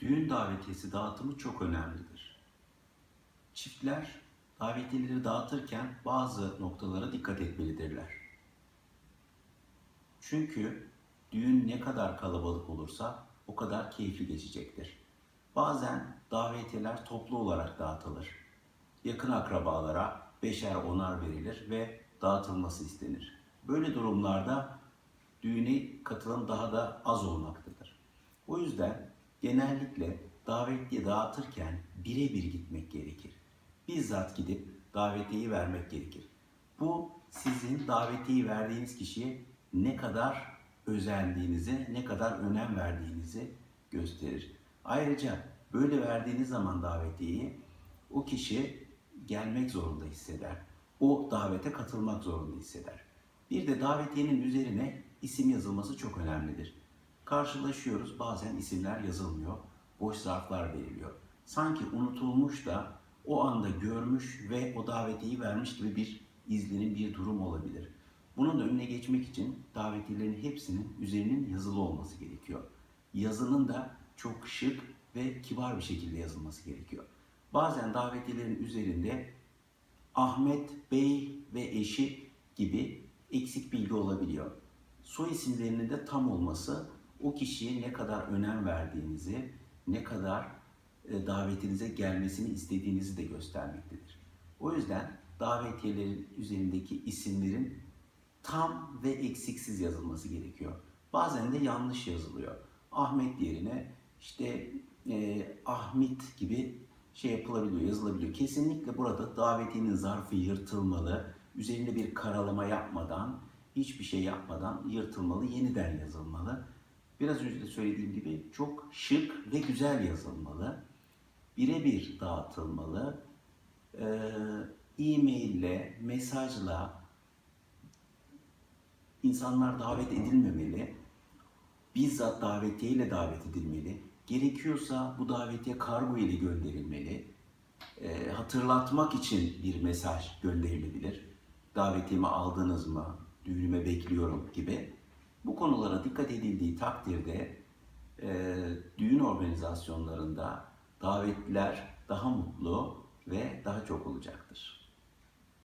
Düğün davetiyesi dağıtımı çok önemlidir. Çiftler davetiyeleri dağıtırken bazı noktalara dikkat etmelidirler. Çünkü düğün ne kadar kalabalık olursa o kadar keyifli geçecektir. Bazen davetiyeler toplu olarak dağıtılır. Yakın akrabalara beşer onar verilir ve dağıtılması istenir. Böyle durumlarda düğüne katılan daha da az olmaktadır. O yüzden genellikle davetiye dağıtırken birebir gitmek gerekir. Bizzat gidip davetiyeyi vermek gerekir. Bu sizin davetiyeyi verdiğiniz kişiye ne kadar özendiğinizi, ne kadar önem verdiğinizi gösterir. Ayrıca böyle verdiğiniz zaman davetiyeyi o kişi gelmek zorunda hisseder. O davete katılmak zorunda hisseder. Bir de davetiyenin üzerine isim yazılması çok önemlidir. Karşılaşıyoruz bazen isimler yazılmıyor, boş zarflar veriliyor. Sanki unutulmuş da o anda görmüş ve o davetiyeyi vermiş gibi bir izlenim, bir durum olabilir. Bunun da önüne geçmek için davetiyelerin hepsinin üzerinin yazılı olması gerekiyor. Yazının da çok şık ve kibar bir şekilde yazılması gerekiyor. Bazen davetiyelerin üzerinde Ahmet Bey ve eşi gibi eksik bilgi olabiliyor. Soy isimlerinin de tam olması o kişiye ne kadar önem verdiğinizi, ne kadar e, davetinize gelmesini istediğinizi de göstermektedir. O yüzden davetiyelerin üzerindeki isimlerin tam ve eksiksiz yazılması gerekiyor. Bazen de yanlış yazılıyor. Ahmet yerine işte e, Ahmet gibi şey yapılabiliyor, yazılabiliyor. Kesinlikle burada davetiyenin zarfı yırtılmalı, üzerinde bir karalama yapmadan, hiçbir şey yapmadan yırtılmalı, yeniden yazılmalı. Biraz önce de söylediğim gibi çok şık ve güzel yazılmalı. Birebir dağıtılmalı. Ee, e-maille, mesajla insanlar davet edilmemeli. Bizzat davetiyeyle davet edilmeli. Gerekiyorsa bu davetiye kargo ile gönderilmeli. Ee, hatırlatmak için bir mesaj gönderilebilir. Davetiyemi aldınız mı? Düğünüme bekliyorum gibi. Bu konulara dikkat edildiği takdirde e, düğün organizasyonlarında davetliler daha mutlu ve daha çok olacaktır.